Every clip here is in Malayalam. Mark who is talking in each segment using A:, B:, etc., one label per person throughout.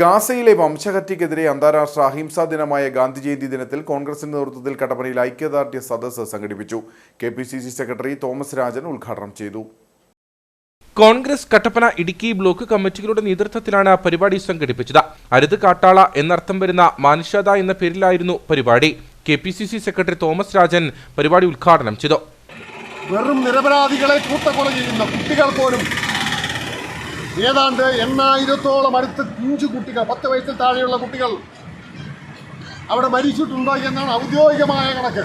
A: ഗാസയിലെ വംശഹത്യക്കെതിരെ അന്താരാഷ്ട്ര അഹിംസാ ദിനമായ ഗാന്ധി ജയന്തി ദിനത്തിൽ കോൺഗ്രസിന്റെ നേതൃത്വത്തിൽ കട്ടപ്പനയിൽ ഐക്യദാർഢ്യ സദസ്സ് സംഘടിപ്പിച്ചു. K P C C secretary Thomas Rajan ഉദ്ഘാടനം ചെയ്തു.
B: കോൺഗ്രസ് കട്ടപ്പന ഇടുക്കി ബ്ലോക്ക് കമ്മിറ്റികളുടെ നേതൃത്വത്തിലാണ് പരിപാടി സംഘടിപ്പിച്ചത്. അരുത് കാട്ടാള എന്നർത്ഥം വരുന്ന മാനുഷാദ എന്ന പേരിലായിരുന്നു പരിപാടി. K P C C secretary Thomas Rajan പരിപാടി ഉദ്ഘാടനം ചെയ്തു.
C: വെറും നിരപരാധികളെ കൂട്ടക്കൊല ചെയ്യുന്ന കുട്ടികൾ പോലും ഏതാണ്ട് എണ്ണായിരത്തോളം അടുത്ത് കുഞ്ചു കുട്ടികൾ പത്ത് വയസ്സിൽ താഴെയുള്ള കുട്ടികൾ അവിടെ മരിച്ചിട്ടുണ്ടോ എന്നാണ് ഔദ്യോഗികമായ കണക്ക്.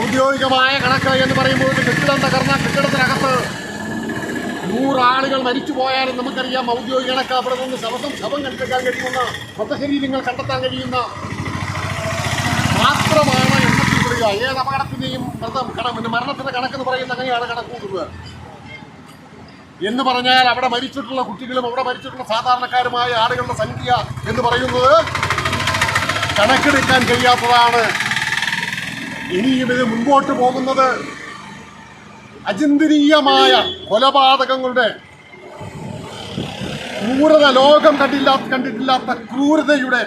C: ഔദ്യോഗികമായ കണക്ക് എന്ന് പറയുമ്പോൾ കെട്ടിടം തകർന്ന കെട്ടിടത്തിനകത്ത് നൂറാളുകൾ മരിച്ചു പോയാലും നമുക്കറിയാം ഔദ്യോഗിക കണക്ക് അവിടെ നിന്ന് ശവസം ശവം കണ്ടെടുക്കാൻ കഴിയുന്ന മൃതശരീരങ്ങൾ കണ്ടെത്താൻ കഴിയുന്ന മാത്രമാണ് എണ്ണത്തിൽ ഏത് അപകടത്തിന്റെയും മൃതം കണ മരണത്തിന്റെ കണക്കെന്ന് പറയുന്ന അങ്ങനെയാണ് കണക്ക് കൂട്ടുന്നത്. എന്ന് പറഞ്ഞാൽ അവിടെ മരിച്ചിട്ടുള്ള കുട്ടികളും അവിടെ മരിച്ചിട്ടുള്ള സാധാരണക്കാരുമായ ആളുകളുടെ സംഖ്യ എന്ന് പറയുന്നത് കണക്കെടുക്കാൻ കഴിയാത്തതാണ്. ഇനിയും ഇത് മുൻപോട്ട് പോകുന്നത് അചിന്തനീയമായ കൊലപാതകങ്ങളുടെ ക്രൂരത ലോകം കണ്ടില്ലാ കണ്ടിട്ടില്ലാത്ത ക്രൂരതയുടെ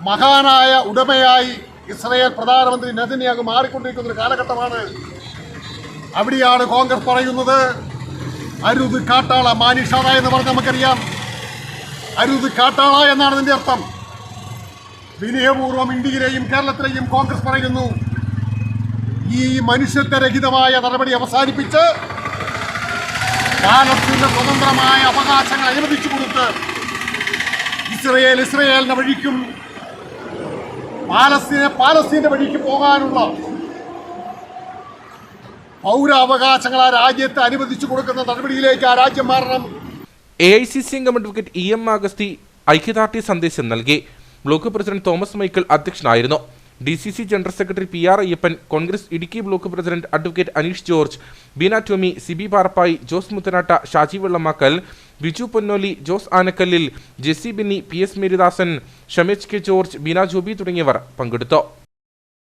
C: മഹാനായ ഉടമയായി ഇസ്രയേൽ പ്രധാനമന്ത്രി നെതന്യാഹു മാറിക്കൊണ്ടിരിക്കുന്ന ഒരു കാലഘട്ടമാണ് അവിടെയാണ് കോൺഗ്രസ് പറയുന്നത്. അരുത് കാട്ടാള മാനിഷാദ എന്ന് പറഞ്ഞ് നമുക്കറിയാം. അരുത് കാട്ടാള എന്നാണ് ഇതിന്റെ അർത്ഥം. വിനയപൂർവം ഇന്ത്യയിലെയും കേരളത്തിലെയും കോൺഗ്രസ് പറയുന്നു. ഈ മനുഷ്യത്വരഹിതമായ നടപടി അവസാനിപ്പിച്ച് കാലത്തിന്റെ സ്വതന്ത്രമായ അവകാശങ്ങൾ അനുവദിച്ചു കൊടുത്ത് ഇസ്രയേൽ ഇസ്രയേലിന്റെ വഴിക്കും പാലസ്തീനെ പാലസ്തീന്റെ വഴിക്ക് പോകാനുള്ള പൗരാവകാശങ്ങൾ ആ രാജ്യത്ത് അനുവദിച്ചു കൊടുക്കുന്ന നടപടിയിലേക്ക് ആ രാജ്യം മാറണം.
B: എ ഐ സി സി അംഗം അഡ്വക്കേറ്റ് ഇ എം ആഗസ്തി ഐക്യദാർഢ്യ സന്ദേശം നൽകി. ബ്ലോക്ക് പ്രസിഡന്റ് തോമസ് മൈക്കിൾ അധ്യക്ഷനായിരുന്നു. D C C general secretary P R Ayyappan Congress Idukki block president advocate Aneesh George Beena Tomy Sibi Parappai Jose Muthanatt Shaji Vellamackal Biju Ponnoli Jose ആനക്കല്ലിൽ Jessy Binny P S Maridasan Shamej K George Beena Joby തുടങ്ങിയവർ പങ്കെടുത്തു.